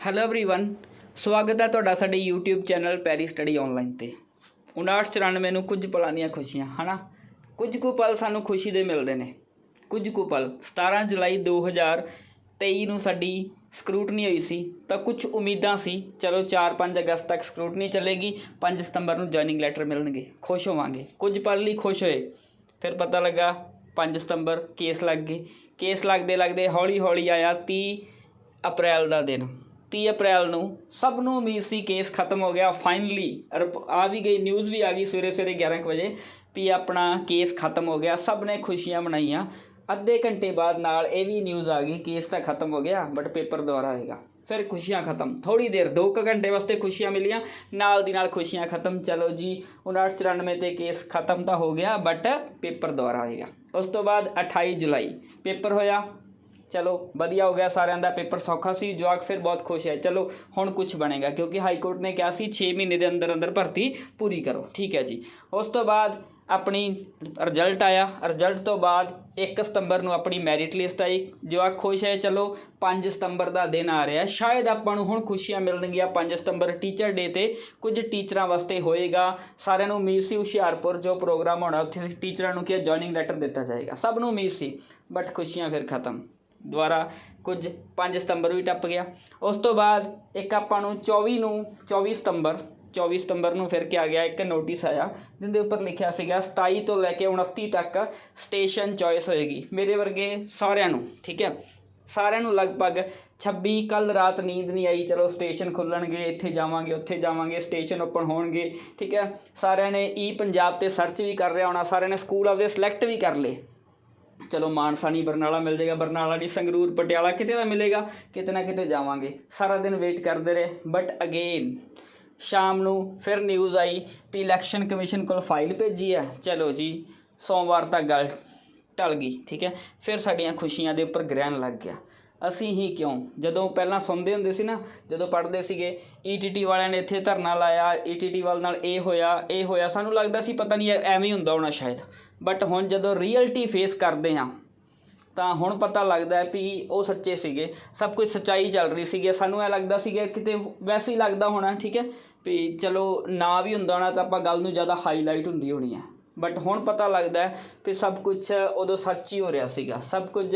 Hello everyone ਸਵਾਗਤ ਹੈ ਤੁਹਾਡਾ ਸਾਡੇ YouTube channel Perry study online ਤੇ 5994 ਨੂੰ ਕੁਝ ਪਲਾਂ ਦੀਆਂ ਖੁਸ਼ੀਆਂ ਹਨਾ ਕੁਝ ਕੁ ਪਲ ਸਾਨੂੰ ਖੁਸ਼ੀ ਦੇ ਮਿਲਦੇ ਨੇ ਕੁਝ ਕੁ ਪਲ 17 ਜੁਲਾਈ 2023 ਨੂੰ ਸਾਡੀ ਸਕਰੂਟਨੀ ਹੋਈ ਸੀ ਤਾਂ ਕੁਝ ਉਮੀਦਾਂ ਸੀ ਚਲੋ 4-5 ਅਗਸਤ ਤੱਕ ਸਕਰੂਟਨੀ ਚੱਲੇਗੀ 5 ਸਤੰਬਰ ਨੂੰ ਜੁਆਇਨਿੰਗ ਲੈਟਰ ਮਿਲਣਗੇ ਖੁਸ਼ ਹੋਵਾਂਗੇ ਕੁਝ ਪਲ ਲਈ ਖੁਸ਼ ਹੋਏ ਫਿਰ ਪਤਾ ਲੱਗਾ 5 ਸਤੰਬਰ ਕੇਸ ਲੱਗ ਗਏ ਕੇਸ ਲੱਗਦੇ ਲੱਗਦੇ ਹੌਲੀ ਹੌਲੀ ਆਇਆ 30 ਅਪ੍ਰੈਲ ਦਾ ਦਿਨ 30 ਅਪ੍ਰੈਲ ਨੂੰ ਸਭ ਨੂੰ ਉਮੀਦ ਸੀ ਕੇਸ ਖਤਮ ਹੋ ਗਿਆ ਫਾਈਨਲੀ ਆ ਵੀ ਗਈ ਨਿਊਜ਼ ਵੀ ਆ ਗਈ ਸਵੇਰੇ ਸਵੇਰੇ 11 ਕੁ ਵਜੇ ਵੀ ਆਪਣਾ ਕੇਸ ਖਤਮ ਹੋ ਗਿਆ, ਸਭ ਨੇ ਖੁਸ਼ੀਆਂ ਮਨਾਈਆਂ। ਅੱਧੇ ਘੰਟੇ ਬਾਅਦ ਨਾਲ ਇਹ ਵੀ ਨਿਊਜ਼ ਆ ਗਈ, ਕੇਸ ਤਾਂ ਖਤਮ ਹੋ ਗਿਆ ਬਟ ਪੇਪਰ ਦੁਬਾਰਾ ਹੋਏਗਾ ਫਿਰ ਖੁਸ਼ੀਆਂ ਖਤਮ ਥੋੜੀ ਦੇਰ 2 ਘੰਟੇ ਵਾਸਤੇ ਖੁਸ਼ੀਆਂ ਮਿਲੀਆਂ, ਨਾਲ ਦੀ ਨਾਲ ਖੁਸ਼ੀਆਂ ਖਤਮ, ਚਲੋ ਜੀ 5994 ਤੇ ਕੇਸ ਖਤਮ ਤਾਂ ਹੋ ਗਿਆ ਬਟ ਪੇਪਰ ਦੁਬਾਰਾ ਹੋਏਗਾ ਉਸ ਤੋਂ ਬਾਅਦ 28 ਜੁਲਾਈ ਪੇਪਰ ਹੋਇਆ। ਚਲੋ, ਵਧੀਆ ਹੋ ਗਿਆ ਸਾਰਿਆਂ ਦਾ ਪੇਪਰ ਸੌਖਾ ਸੀ, ਜਵਾਕ ਫਿਰ ਬਹੁਤ ਖੁਸ਼ ਹੈ। ਚਲੋ, ਹੁਣ ਕੁਝ ਬਣੇਗਾ, ਕਿਉਂਕਿ ਹਾਈ ਕੋਰਟ ਨੇ ਕਿਹਾ ਸੀ 6 ਮਹੀਨੇ ਦੇ ਅੰਦਰ ਅੰਦਰ ਭਰਤੀ ਪੂਰੀ ਕਰੋ, ਠੀਕ ਹੈ ਜੀ। ਉਸ ਤੋਂ ਬਾਅਦ ਆਪਣੀ ਰਿਜ਼ਲਟ ਆਇਆ ਰਿਜ਼ਲਟ ਤੋਂ ਬਾਅਦ 1 ਸਤੰਬਰ ਨੂੰ ਆਪਣੀ ਮੈਰਿਟ ਲਿਸਟ ਆਈ, ਜਵਾਕ ਖੁਸ਼ ਹੈ, ਚਲੋ 5 ਸਤੰਬਰ ਦਾ ਦਿਨ ਆ ਰਿਹਾ, ਸ਼ਾਇਦ ਆਪਾਂ ਨੂੰ ਹੁਣ ਖੁਸ਼ੀਆਂ ਮਿਲਣਗੀਆਂ 5 ਸਤੰਬਰ ਟੀਚਰ ਡੇ ਤੇ, ਕੁਝ ਟੀਚਰਾਂ ਵਾਸਤੇ ਹੋਏਗਾ, ਸਾਰਿਆਂ ਨੂੰ ਉਮੀਦ ਸੀ ਹੁਸ਼ਿਆਰਪੁਰ ਜੋ ਪ੍ਰੋਗਰਾਮ ਹੋਣਾ, ਉੱਥੇ ਟੀਚਰਾਂ ਨੂੰ ਕਿ ਜੁਆਇਨਿੰਗ ਲੈਟਰ ਦਿੱਤਾ ਜਾਏਗਾ, ਸਭ ਨੂੰ ਉਮੀਦ ਸੀ ਬਟ ਖੁਸ਼ੀਆਂ ਫਿਰ ਖਤਮ। ਦੁਆਰਾ ਕੁਝ 5 ਸਤੰਬਰ ਵੀ ਟੱਪ ਗਿਆ। ਉਸ ਤੋਂ ਬਾਅਦ ਇੱਕ ਆਪਾਂ ਨੂੰ 24 ਨੂੰ 24 ਸਤੰਬਰ 24 ਸਤੰਬਰ ਨੂੰ ਫਿਰ ਕਿਹਾ ਗਿਆ ਇੱਕ ਨੋਟਿਸ ਆਇਆ ਜਿੰਦੇ ਉੱਪਰ ਲਿਖਿਆ ਸੀਗਾ 27 ਤੋਂ ਲੈ ਕੇ 29 ਤੱਕ ਸਟੇਸ਼ਨ ਚੋਇਸ ਹੋਏਗੀ। ਮੇਰੇ ਵਰਗੇ ਸਾਰਿਆਂ ਨੂੰ, ਠੀਕ ਹੈ? ਸਾਰਿਆਂ ਨੂੰ ਲਗਭਗ 26 ਕੱਲ ਰਾਤ ਨੀਂਦ ਨਹੀਂ ਆਈ, ਚਲੋ ਸਟੇਸ਼ਨ ਖੁੱਲਣਗੇ, ਇੱਥੇ ਜਾਵਾਂਗੇ, ਉੱਥੇ ਜਾਵਾਂਗੇ ਸਟੇਸ਼ਨ ਓਪਨ ਹੋਣਗੇ, ਠੀਕ ਹੈ? ਸਾਰਿਆਂ ਨੇ ਈ ਪੰਜਾਬ ਤੇ ਸਰਚ ਵੀ ਕਰ ਰਿਹਾ ਹੋਣਾ, ਸਾਰਿਆਂ ਨੇ ਸਕੂਲ ਆਪਦੇ ਸਿਲੈਕਟ ਵੀ ਕਰ ਲਏ। ਚਲੋ ਮਾਨਸਾ ਨਹੀਂ, ਬਰਨਾਲਾ ਮਿਲ ਜਾਏਗਾ ਬਰਨਾਲਾ ਨਹੀਂ, ਸੰਗਰੂਰ, ਪਟਿਆਲਾ ਕਿਤੇ ਦਾ ਮਿਲੇਗਾ। ਕਿਤੇ ਨਾ ਕਿਤੇ ਜਾਵਾਂਗੇ। ਸਾਰਾ ਦਿਨ ਵੇਟ ਕਰਦੇ ਰਹੇ। ਬਟ ਅਗੇਨ ਸ਼ਾਮ ਨੂੰ ਫਿਰ ਨਿਊਜ਼ ਆਈ ਵੀ ਇਲੈਕਸ਼ਨ ਕਮਿਸ਼ਨ ਕੋਲ ਫਾਈਲ ਭੇਜੀ ਹੈ। ਚਲੋ ਜੀ, ਸੋਮਵਾਰ ਤੱਕ ਗੱਲ ਟਲ ਗਈ, ਠੀਕ ਹੈ। ਫਿਰ ਸਾਡੀਆਂ ਖੁਸ਼ੀਆਂ ਦੇ ਉੱਪਰ ਗ੍ਰਹਿਣ ਲੱਗ ਗਿਆ। ਅਸੀਂ ਹੀ ਕਿਉਂ? ਜਦੋਂ ਪਹਿਲਾਂ ਸੁਣਦੇ ਹੁੰਦੇ ਸੀ ਨਾ, ਜਦੋਂ ਪੜ੍ਹਦੇ ਸੀਗੇ ਈਟੀਟੀ ਵਾਲਿਆਂ ਨੇ ਇੱਥੇ ਧਰਨਾ ਲਾਇਆ ਈਟੀਟੀ ਵਾਲ ਨਾਲ ਇਹ ਹੋਇਆ ਇਹ ਹੋਇਆ, ਸਾਨੂੰ ਲੱਗਦਾ ਸੀ ਪਤਾ ਨਹੀਂ ਐਵੇਂ ਹੀ ਹੁੰਦਾ ਹੋਣਾ ਸ਼ਾਇਦ। ਬਟ ਹੁਣ ਜਦੋਂ ਰੀਅਲਟੀ ਫੇਸ ਕਰਦੇ ਹਾਂ, ਤਾਂ ਹੁਣ ਪਤਾ ਲੱਗਦਾ ਹੈ ਵੀ ਉਹ ਸੱਚੇ ਸੀਗੇ। ਸਭ ਕੁਝ ਸੱਚਾਈ ਚੱਲ ਰਹੀ ਸੀਗੀ। ਸਾਨੂੰ ਇਹ ਲੱਗਦਾ ਸੀਗਾ ਕਿਤੇ ਵੈਸੇ ਹੀ ਲੱਗਦਾ ਹੋਣਾ, ਠੀਕ ਹੈ? ਵੀ ਚਲੋ ਨਾ ਵੀ ਹੁੰਦਾ ਹੋਣਾ ਤਾਂ ਆਪਾਂ ਗੱਲ ਨੂੰ ਜ਼ਿਆਦਾ ਹਾਈਲਾਈਟ ਹੁੰਦੀ ਹੋਣੀ ਹੈ। ਬਟ ਹੁਣ ਪਤਾ ਲੱਗਦਾ ਹੈ ਵੀ ਸਭ ਕੁਝ ਉਦੋਂ ਸੱਚ ਹੀ ਹੋ ਰਿਹਾ ਸੀਗਾ। ਸਭ ਕੁਝ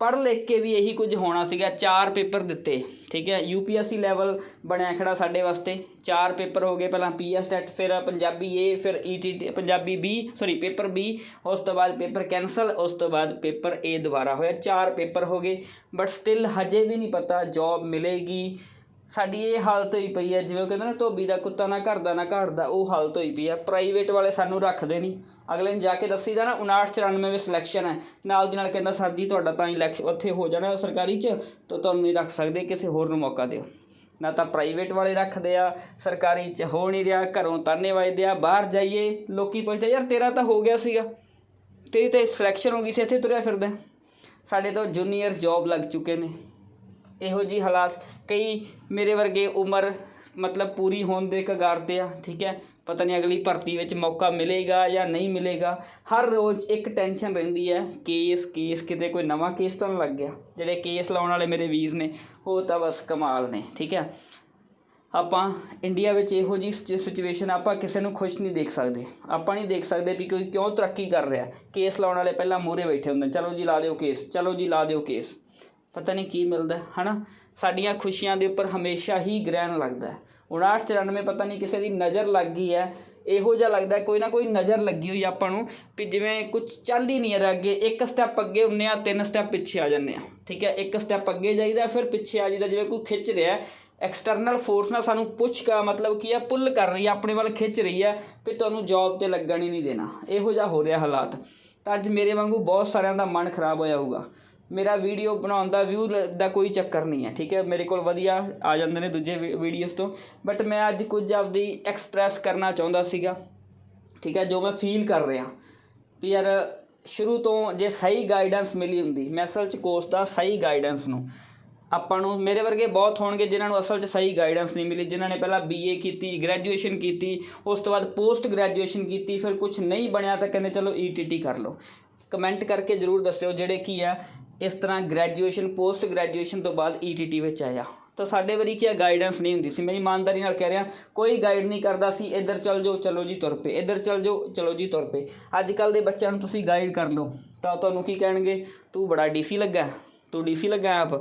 ਪੜ੍ਹ ਲਿਖ ਕੇ ਵੀ ਇਹੀ ਕੁਝ ਹੋਣਾ ਸੀਗਾ, ਚਾਰ ਪੇਪਰ ਦਿੱਤੇ, ਠੀਕ ਹੈ ਯੂਪੀਐਸਸੀ ਲੈਵਲ ਬਣਿਆ ਖੜਾ ਸਾਡੇ ਵਾਸਤੇ, ਚਾਰ ਪੇਪਰ ਹੋ ਗਏ ਪਹਿਲਾਂ ਪੀਐਸ ਟੈਟ, ਫਿਰ ਪੰਜਾਬੀ ਏ ਫਿਰ ET Punjabi B sorry paper B ਉਸ ਤੋਂ ਬਾਅਦ ਪੇਪਰ ਕੈਨਸਲ ਉਸ ਤੋਂ ਬਾਅਦ ਪੇਪਰ ਏ ਦੁਬਾਰਾ ਹੋਇਆ, ਚਾਰ ਪੇਪਰ ਹੋ ਗਏ ਬਟ ਸਟਿਲ ਹਜੇ ਵੀ ਨਹੀਂ ਪਤਾ ਜੌਬ ਮਿਲੇਗੀ ਸਾਡੀ ਇਹ ਹਾਲਤ ਹੋਈ ਪਈ ਹੈ ਜਿਵੇਂ ਉਹ ਕਹਿੰਦੇ ਨਾ, ਧੋਬੀ ਦਾ ਕੁੱਤਾ ਨਾ, ਘਰ ਦਾ ਨਾ ਘਾੜ ਦਾ, ਉਹ ਹਾਲਤ ਹੋਈ ਪਈ ਹੈ ਪ੍ਰਾਈਵੇਟ ਵਾਲੇ ਸਾਨੂੰ ਰੱਖਦੇ ਨਹੀਂ ਅਗਲੇ ਨੂੰ ਜਾ ਕੇ ਦੱਸੀਦਾ ਨਾ 59 ਵਿੱਚ ਸਿਲੈਕਸ਼ਨ ਹੈ। ਨਾਲ ਦੀ ਨਾਲ ਕਹਿੰਦਾ, ਸਰ ਜੀ, ਤੁਹਾਡਾ ਤਾਂ ਇਲੈਕਸ਼ਨ ਉੱਥੇ ਹੋ ਜਾਣਾ ਸਰਕਾਰੀ 'ਚ, ਤਾਂ ਤੁਹਾਨੂੰ ਨਹੀਂ ਰੱਖ ਸਕਦੇ, ਕਿਸੇ ਹੋਰ ਨੂੰ ਮੌਕਾ ਦਿਓ। ਨਾ ਤਾਂ ਪ੍ਰਾਈਵੇਟ ਵਾਲੇ ਰੱਖਦੇ ਆ, ਸਰਕਾਰੀ 'ਚ ਹੋ ਨਹੀਂ ਰਿਹਾ, ਘਰੋਂ ਤਾਨੇ ਵੱਜਦੇ ਆ, ਬਾਹਰ ਜਾਈਏ, ਲੋਕੀ ਪੁੱਛਦੇ, ਯਾਰ, ਤੇਰਾ ਤਾਂ ਹੋ ਗਿਆ ਸੀਗਾ। ਤੇਰੀ ਤੇ ਸਿਲੈਕਸ਼ਨ ਹੋ ਗਈ ਸੀ, ਇੱਥੇ ਤੁਰਿਆ ਫਿਰਦਾ ਸਾਡੇ ਤੋਂ ਜੂਨੀਅਰ ਜੌਬ ਲੱਗ ਚੁੱਕੇ ਨੇ। ਇਹੋ ਜੀ ਹਾਲਾਤ ਕਈ ਮੇਰੇ ਵਰਗੇ ਉਮਰ ਮਤਲਬ ਪੂਰੀ ਹੋਣ ਦੇ ਕਗਾਰ ਤੇ ਆ, ਠੀਕ ਹੈ? ਪਤਾ ਨਹੀਂ ਅਗਲੀ ਭਰਤੀ ਵਿੱਚ ਮੌਕਾ ਮਿਲੇਗਾ ਜਾਂ ਨਹੀਂ ਮਿਲੇਗਾ। ਹਰ ਰੋਜ਼ ਇੱਕ ਟੈਨਸ਼ਨ ਰਹਿੰਦੀ ਹੈ ਕੇਸ ਕੇਸ ਕਿਤੇ ਕੋਈ ਨਵਾਂ ਕੇਸ ਤਾਂ ਨਹੀਂ ਲੱਗ ਗਿਆ। ਜਿਹੜੇ ਕੇਸ ਲਾਉਣ ਵਾਲੇ ਮੇਰੇ ਵੀਰ ਨੇ, ਉਹ ਤਾਂ ਬਸ ਕਮਾਲ ਨੇ, ਠੀਕ ਹੈ? ਆਪਾਂ ਇੰਡੀਆ ਵਿੱਚ ਇਹੋ ਜੀ ਸਿਚੁਏਸ਼ਨ ਆਪਾਂ ਕਿਸੇ ਨੂੰ ਖੁਸ਼ ਨਹੀਂ ਦੇਖ ਸਕਦੇ। ਆਪਾਂ ਨਹੀਂ ਦੇਖ ਸਕਦੇ ਵੀ ਕੋਈ ਕਿਉਂ ਤਰੱਕੀ ਕਰ ਰਿਹਾ। ਕੇਸ ਲਾਉਣ ਵਾਲੇ ਪਹਿਲਾਂ ਮੂਹਰੇ ਬੈਠੇ ਹੁੰਦੇ ਚਲੋ ਜੀ, ਲਾ ਦਿਓ ਕੇਸ ਚਲੋ ਜੀ, ਲਾ ਦਿਓ ਕੇਸ ਪਤਾ ਨਹੀਂ ਕੀ ਮਿਲਦਾ ਹਨਾ? ਸਾਡੀਆਂ ਖੁਸ਼ੀਆਂ ਦੇ ਉੱਪਰ ਹਮੇਸ਼ਾ ਹੀ ਗ੍ਰਹਿਣ ਲੱਗਦਾ ਹੈ। 59 ਪਤਾ ਨਹੀਂ ਕਿਸੇ ਦੀ ਨਜ਼ਰ ਲੱਗ ਗਈ ਹੈ। ਇਹੋ ਜਿਹਾ ਲੱਗਦਾ ਕੋਈ ਨਾ ਕੋਈ ਨਜ਼ਰ ਲੱਗੀ ਹੋਈ ਆਪਾਂ ਨੂੰ ਵੀ ਜਿਵੇਂ ਕੁਝ ਚੱਲ ਹੀ ਨਹੀਂ ਰਿਹਾ ਅੱਗੇ। ਇੱਕ ਸਟੈਪ ਅੱਗੇ ਹੁੰਨੇ ਆ, ਤਿੰਨ ਸਟੈਪ ਪਿੱਛੇ ਆ ਜੰਨੇ ਆ। ਠੀਕ ਹੈ? ਇੱਕ ਸਟੈਪ ਅੱਗੇ ਜਾਈਦਾ, ਫਿਰ ਪਿੱਛੇ ਆ ਜਾਈਦਾ, ਜਿਵੇਂ ਕੋਈ ਖਿੱਚ ਰਿਹਾ ਐਕਸਟਰਨਲ ਫੋਰਸ ਨਾਲ ਸਾਨੂੰ ਪੁੱਛ ਕਾ ਮਤਲਬ ਕੀ ਆ ਪੁੱਲ ਕਰ ਰਹੀ ਹੈ, ਆਪਣੇ ਵੱਲ ਖਿੱਚ ਰਹੀ ਹੈ ਵੀ ਤੁਹਾਨੂੰ ਜੌਬ ਤੇ ਲੱਗਣ ਹੀ ਨਹੀਂ ਦੇਣਾ। ਇਹੋ ਜਿਹਾ ਹੋ ਰਿਹਾ ਹਾਲਾਤ। ਤਾਂ ਅੱਜ ਮੇਰੇ ਵਾਂਗੂ ਬਹੁਤ ਸਾਰਿਆਂ ਦਾ ਮਨ ਖਰਾਬ ਹੋਇਆ ਹੋਊਗਾ। ਮੇਰਾ ਵੀਡੀਓ ਬਣਾਉਣ ਦਾ ਵਿਊ ਦਾ ਕੋਈ ਚੱਕਰ ਨਹੀਂ ਹੈ, ਠੀਕ ਹੈ? ਮੇਰੇ ਕੋਲ ਵਧੀਆ ਆ ਜਾਂਦੇ ਨੇ ਦੂਜੇ ਵੀਡੀਓਜ਼ ਤੋਂ। ਬਟ ਮੈਂ ਅੱਜ ਕੁਝ ਆਪਦੀ ਐਕਸਪ੍ਰੈਸ ਕਰਨਾ ਚਾਹੁੰਦਾ ਸੀਗਾ, ਠੀਕ ਹੈ? ਜੋ ਮੈਂ ਫੀਲ ਕਰ ਰਿਹਾ। ਵੀ ਯਾਰ, ਸ਼ੁਰੂ ਤੋਂ ਜੇ ਸਹੀ ਗਾਈਡੈਂਸ ਮਿਲੀ ਹੁੰਦੀ, ਮੈਂ ਅਸਲ 'ਚ ਕੋਰਸ ਦਾ ਸਹੀ ਗਾਈਡੈਂਸ ਨੂੰ। ਆਪਾਂ ਨੂੰ ਮੇਰੇ ਵਰਗੇ ਬਹੁਤ ਹੋਣਗੇ ਜਿਨ੍ਹਾਂ ਨੂੰ ਅਸਲ 'ਚ ਸਹੀ ਗਾਈਡੈਂਸ ਨਹੀਂ ਮਿਲੀ, ਜਿਨ੍ਹਾਂ ਨੇ ਪਹਿਲਾਂ ਬੀਏ ਕੀਤੀ ਗ੍ਰੈਜੂਏਸ਼ਨ ਕੀਤੀ, ਉਸ ਤੋਂ ਬਾਅਦ ਪੋਸਟ ਗ੍ਰੈਜੂਏਸ਼ਨ ਕੀਤੀ, ਫਿਰ ਕੁਝ ਨਹੀਂ ਬਣਿਆ ਤਾਂ ਕਹਿੰਦੇ ਚਲੋ ਈਟੀਟੀ ਕਰ ਲਓ। ਕਮੈਂਟ ਕਰਕੇ ਜਰੂਰ ਦੱਸਿਓ ਜਿਹੜੇ ਕੀ ਆ ਇਸ ਤਰ੍ਹਾਂ ਗ੍ਰੈਜੂਏਸ਼ਨ ਪੋਸਟ ਗ੍ਰੈਜੂਏਸ਼ਨ ਤੋਂ ਬਾਅਦ ਈਟੀਟੀ ਵਿੱਚ ਆਇਆ। ਤਾਂ ਸਾਡੇ ਵਾਰੀ ਕੀ ਗਾਈਡੈਂਸ ਨਹੀਂ ਹੁੰਦੀ ਸੀ। ਮੈਂ ਇਮਾਨਦਾਰੀ ਨਾਲ ਕਹਿ ਰਿਹਾ, ਕੋਈ ਗਾਈਡ ਨਹੀਂ ਕਰਦਾ ਸੀ, ਇੱਧਰ ਚੱਲ ਜਾਓ, ਚਲੋ ਜੀ ਤੁਰ ਪਏ। ਇੱਧਰ ਚੱਲ ਜਾਓ, ਚਲੋ ਜੀ ਤੁਰ ਪਏ। ਅੱਜ ਕੱਲ ਦੇ ਬੱਚਿਆਂ ਨੂੰ ਤੁਸੀਂ ਗਾਈਡ ਕਰ ਲਓ। ਤਾਂ ਤੁਹਾਨੂੰ ਕੀ ਕਹਿਣਗੇ? ਤੂੰ ਬੜਾ ਡੀਸੀ ਲੱਗਾ, ਤੂੰ ਡੀਸੀ ਲੱਗਾ ਆਪ।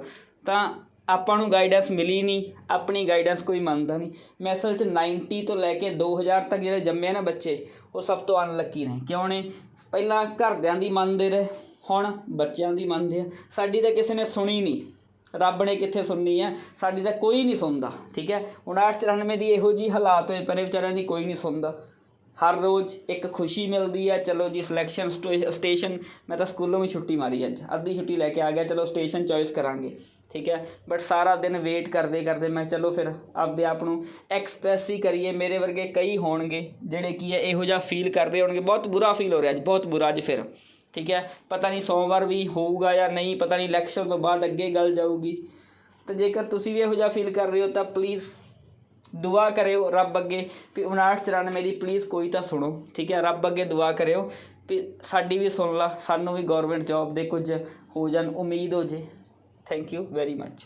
ਤਾਂ ਆਪਾਂ ਨੂੰ ਗਾਈਡੈਂਸ ਮਿਲੀ ਨਹੀਂ, ਆਪਣੀ ਗਾਈਡੈਂਸ ਕੋਈ ਮੰਨਦਾ ਨਹੀਂ। ਮੈਂ ਅਸਲ 'ਚ 90 ਤੋਂ ਲੈ ਕੇ 2000 ਤੱਕ ਜਿਹੜੇ ਜੰਮੇ ਨਾ ਬੱਚੇ, ਉਹ ਸਭ ਤੋਂ ਅਨਲੱਕੀ ਨੇ। ਕਿਉਂ ਨੇ? ਪਹਿਲਾਂ ਘਰਦਿਆਂ ਦੀ ਮੰਨਦੇ ਰਹੇ। ਹੁਣ ਬੱਚਿਆਂ ਦੀ ਮੰਨਦੇ ਆ। ਸਾਡੀ ਤਾਂ ਕਿਸੇ ਨੇ ਸੁਣੀ ਨਹੀਂ ਰੱਬ ਨੇ ਕਿੱਥੇ ਸੁਣਨੀ ਹੈ ਸਾਡੀ ਤਾਂ ਕੋਈ ਨਹੀਂ ਸੁਣਦਾ, ਠੀਕ ਹੈ? 59 ਦੀ ਇਹੋ ਜੀ ਹਾਲਾਤ ਹੋਏ ਪਰੇ ਵਿਚਾਰਿਆਂ ਦੀ ਕੋਈ ਨਹੀਂ ਸੁਣਦਾ। ਹਰ ਰੋਜ਼ ਇੱਕ ਖੁਸ਼ੀ ਮਿਲਦੀ ਹੈ ਚਲੋ ਜੀ ਸਿਲੈਕਸ਼ਨ ਸਟੇਸ਼ਨ ਮੈਂ ਤਾਂ ਸਕੂਲੋਂ ਵੀ ਛੁੱਟੀ ਮਾਰੀ ਅੱਜ। ਅੱਧੀ ਛੁੱਟੀ ਲੈ ਕੇ ਆ ਗਿਆ, ਚਲੋ ਸਟੇਸ਼ਨ ਚੋਇਸ ਕਰਾਂਗੇ, ਠੀਕ ਹੈ? ਬਟ ਸਾਰਾ ਦਿਨ ਵੇਟ ਕਰਦੇ ਕਰਦੇ ਮੈਂ ਚਲੋ ਫਿਰ ਆਪਦੇ ਆਪ ਨੂੰ ਐਕਸਪ੍ਰੈਸ ਹੀ ਕਰੀਏ, ਮੇਰੇ ਵਰਗੇ ਕਈ ਹੋਣਗੇ, ਜਿਹੜੇ ਕੀ ਹੈ ਇਹੋ ਜਿਹਾ ਫੀਲ ਕਰ ਰਹੇ ਹੋਣਗੇ। ਬਹੁਤ ਬੁਰਾ ਫੀਲ ਹੋ ਰਿਹਾ ਅੱਜ, ਬਹੁਤ ਬੁਰਾ ਅੱਜ ਫਿਰ। ਠੀਕ ਹੈ? ਪਤਾ ਨਹੀਂ ਸੋਮਵਾਰ ਵੀ ਹੋਊਗਾ ਜਾਂ ਨਹੀਂ, ਪਤਾ ਨਹੀਂ ਇਲੈਕਸ਼ਨ ਤੋਂ ਬਾਅਦ ਅੱਗੇ ਗੱਲ ਜਾਊਗੀ। ਤਾਂ ਜੇਕਰ ਤੁਸੀਂ ਵੀ ਇਹੋ ਜਿਹਾ ਫੀਲ ਕਰ ਰਹੇ ਹੋ ਤਾਂ ਪਲੀਜ਼ ਦੁਆ ਕਰਿਓ ਰੱਬ ਅੱਗੇ। ਵੀ 5994 ਦੀ ਪਲੀਜ਼ ਕੋਈ ਤਾਂ ਸੁਣੋ, ਠੀਕ ਹੈ? ਰੱਬ ਅੱਗੇ ਦੁਆ ਕਰਿਓ ਵੀ ਸਾਡੀ ਵੀ ਸੁਣ ਲਾ, ਸਾਨੂੰ ਵੀ ਗਵਰਨਮੈਂਟ ਜੌਬ ਦੇ ਕੁਝ ਹੋ ਜਾਣ, ਉਮੀਦ ਹੋ ਜੇ। Thank you very much